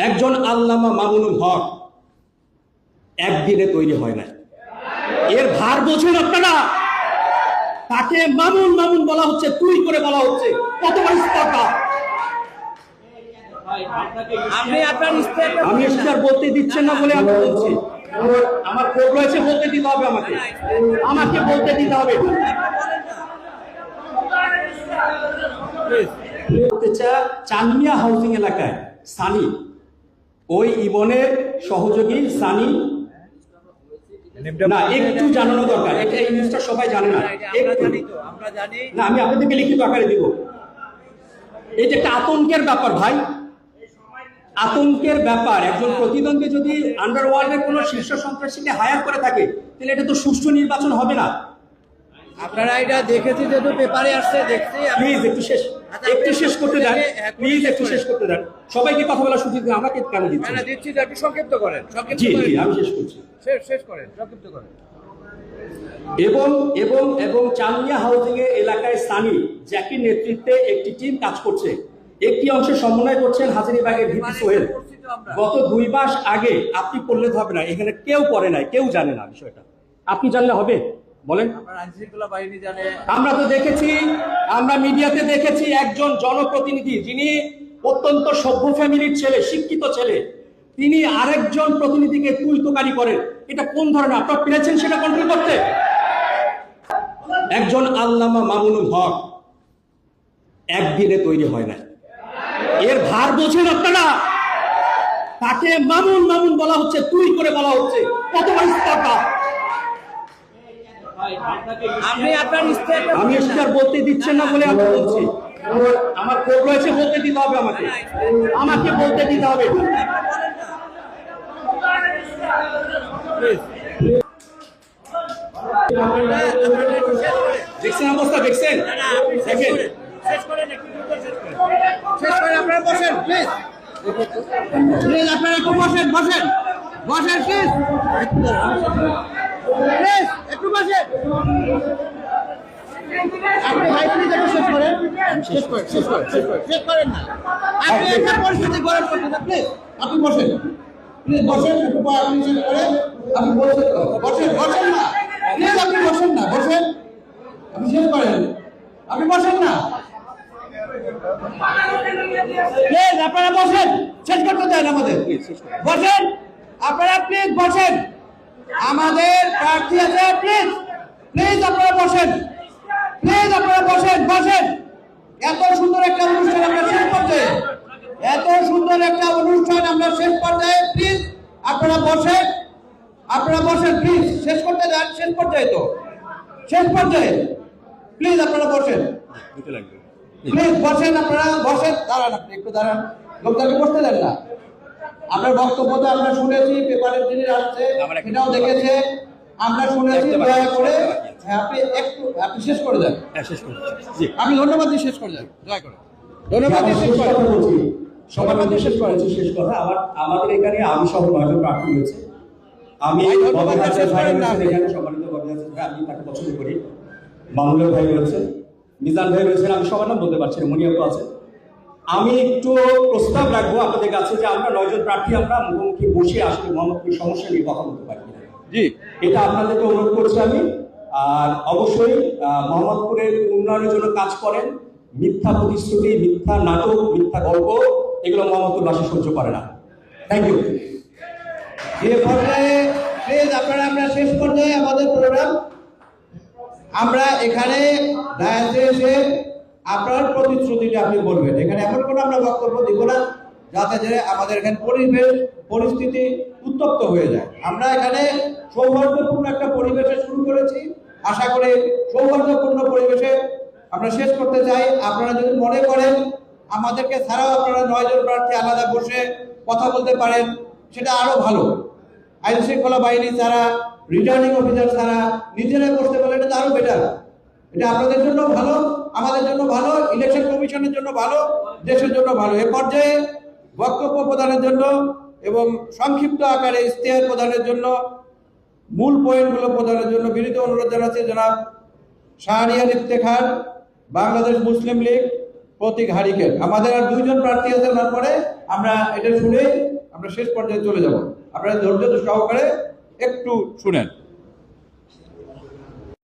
একজন আল্লামা মামুনুল হক একদিনে তৈরি হয় না এর ভার বোঝেন আপনারা। তাকে মামুন মামুন বলা হচ্ছে তুই করে বলা হচ্ছে। কত বড় আমি স্যার বলতে দিচ্ছেন না বলে আমি বলছি। আমার- কোড রয়েছে বলতে দিতে হবে আমাকে। আমাকে বলতে দিতে হবে। চানমিয়া হাউজিং এলাকায় সানি ওই ইবনের সহযোগী সানি না একটু জানানো দরকার। এটা এই নিউজটা সবাই জানে না। না আমি আপনাদেরকে লিখিত আকারে দিব। এটা একটা আতঙ্কের ব্যাপার ভাই। আতঙ্কের ব্যাপার। একজন প্রতিদ্বন্দ্বী যদি আন্ডারওয়ার্ল্ডের কোনো শীর্ষ সন্ত্রাসীকে হায়ার করে থাকে তাহলে এটা তো সুষ্ঠু নির্বাচন হবে না। আপনারা এটা দেখেছি যেহেতু পেপারে আসছে দেখছি। আমি- প্লিজ একটু শেষ। একটু শেষ করতে দেন। প্লিজ একটু শেষ করতে দেন। সবাইকে কথা বলার সুযোগ দিন আমাকে কেন দিচ্ছেন না, দিচ্ছি একটু সংক্ষিপ্ত করেন। সংক্ষিপ্ত জি জি আমি শেষ করছি। শেষ শেষ করেন সংক্ষিপ্ত করেন। এবং এবং এবং হাউজিং এর এলাকায় সানি জ্যাকির নেতৃত্বে একটি টিম কাজ করছে। একটি অংশ সমন্বয় করছেন হাজারিবাগের ভিপি সোহেল। গত দুই মাস আগে আপনি পড়লে হবে না এখানে কেউ করে নাই কেউ জানে না বিষয়টা। আপনি জানলে হবে? বলেন। আপনার বাহিনী জানে। আমরা তো দেখেছি আমরা মিডিয়াতে দেখেছি একজন জনপ্রতিনিধি যিনি অত্যন্ত সভ্য ফ্যামিলির ছেলে শিক্ষিত ছেলে। তিনি আরেকজন প্রতিনিধিকে তুই তোকারি করেন। এটা কোন ধরনের আপনারা পেরেছেন সেটা কন্ট্রোল করতে? একজন আল্লামা মামুনুল হক একদিনে তৈরি হয় না এর ভার বোঝেন আপনারা? তাকে মামুন মামুন বলা হচ্ছে তুই করে বলা হচ্ছে। কত বড় স্পর্ধা আপনি আপনার ইস্তেহারটা আমি স্যার বলতে দিচ্ছেন না বলে আমি বলছি। আমার- কোড রয়েছে বলতে দিতে হবে আমাকে। আমাকে বলতে দিতে হবে। দেখছেন অবস্থা? দেখছেন? দেখেন? শেষ করেন আপনারা বসেন প্লিজ প্লিজ আপনারা একটু বসেন বসেন। বসেন প্লিজ একটু আপনি ভাই প্লিজ একটু শেষ করেন। শেষ করেন শেষ করেন শেষ করেন। শেষ করেন না। আপনি একটা পরিস্থিতি করছেন প্লিজ? আপনি বসেন। প্লিজ বসেন একটু আপনি শেষ আপনি বসেন তো। বসেন বসেন না। প্লিজ আপনি বসেন না বসেন। আপনি শেষ করেন। আপনি বসেন না। প্লিজ আপনারা বসেন। শেষ করতে দেন আমাদের। বসেন। আপনারা প্লিজ বসেন। আমাদের প্রার্থী আছে প্লিজ প্লিজ আপনারা বসেন। প্লিজ আপনারা বসেন বসেন। এত সুন্দর একটা অনুষ্ঠান আমরা শেষ পর্যায়ে এত সুন্দর একটা অনুষ্ঠান আমরা শেষ পর্যায়ে প্লিজ আপনারা বসেন। আপনারা বসেন প্লিজ শেষ করতে যান শেষ পর্যায়ে তো। শেষ পর্যায়ে প্লিজ আপনারা বসেন। প্লিজ বসেন আপনারা বসেন দাঁড়ান আপনি একটু দাঁড়ান। লোকটাকে বসতে দেন না। আপনার বক্তব্য তো আমরা শুনেছি পেপারের জিনিস আসছে সেটাও দেখেছে আমরা শুনেছি দয়া করে হ্যাঁ, আপনি একটু আপনি শেষ করে দেন। হ্যাঁ শেষ জি। আপনি ধন্যবাদ দিয়ে শেষ করে দেন দয়া করে। ধন্যবাদ দিয়ে শেষ করে বলছি সবার মধ্যে শেষ করেছি শেষ কথা আমার আমাদের এখানে আমি সহ নয়জন প্রার্থী হয়েছে আমি ভাই, ধন্যবাদ, শেষ ভাই করেন না। এখানে সম্মানিত আমি তাকে পছন্দ করি। মামুনুল ভাই রয়েছেন মিজান ভাই রয়েছেন আমি সবার নাম বলতে পারছি না মনিয়াপ আছে আমি একটু প্রস্তাব রাখব আপনাদের কাছে যে আমরা নয়জন প্রার্থী আমরা মুখোমুখি বসে আসলে মোহাম্মদপুর সমস্যা নিয়ে কথা বলতে পারি জি। এটা আপনাদেরকে অনুরোধ করছি আমি। আর অবশ্যই মোহাম্মদপুরের উন্নয়নের জন্য কাজ করেন। মিথ্যা প্রতিশ্রুতি মিথ্যা নাটক মিথ্যা গল্প এগুলো মোহাম্মদপুরবাসী সহ্য করে না। থ্যাংক ইউ যে পর্যায়ে প্লিজ আপনারা আমরা শেষ পর্যায়ে আমাদের প্রোগ্রাম আমরা এখানে দায়াতে এসে আপনার প্রতিশ্রুতিটা আপনি বলবেন। এখানে এমন কোনো আমরা বক্তব্য দিব না, যাতে যে আমাদের এখানে পরিবেশ, পরিস্থিতি উত্তপ্ত হয়ে যায়। আমরা এখানে সৌহার্দ্যপূর্ণ একটা পরিবেশে শুরু করেছি। আশা করি সৌহার্দ্যপূর্ণ পরিবেশে আমরা শেষ করতে চাই। আপনারা যদি মনে করেন, আমাদেরকে ছাড়াও আপনারা নয়জন প্রার্থী আলাদা বসে কথা বলতে পারেন, সেটা আরও ভালো। আইন শৃঙ্খলা বাহিনী ছাড়া রিটার্নিং অফিসার ছাড়া নিজেরাই বসতে পারলে এটা তো আরও বেটার এটা আপনাদের জন্য ভালো, আমাদের জন্য ভালো ইলেকশন কমিশনের জন্য ভালো, দেশের জন্য ভালো। এ পর্যায়ে বক্তব্য প্রদানের জন্য এবং সংক্ষিপ্ত আকারে ইশতেহার প্রদানের জন্য মূল পয়েন্টগুলো প্রদানের জন্য বিনীত অনুরোধ জানাচ্ছি, জনাব শাহরিয়ার ইফতেখার, বাংলাদেশ মুসলিম লীগ, প্রতীক হারিকেন। আমাদের আর দুইজন প্রার্থী আছে ওনার পরে আমরা এটা শুনে আমরা শেষ পর্যায়ে চলে যাব। আপনারা ধৈর্য সহকারে একটু শুনেন।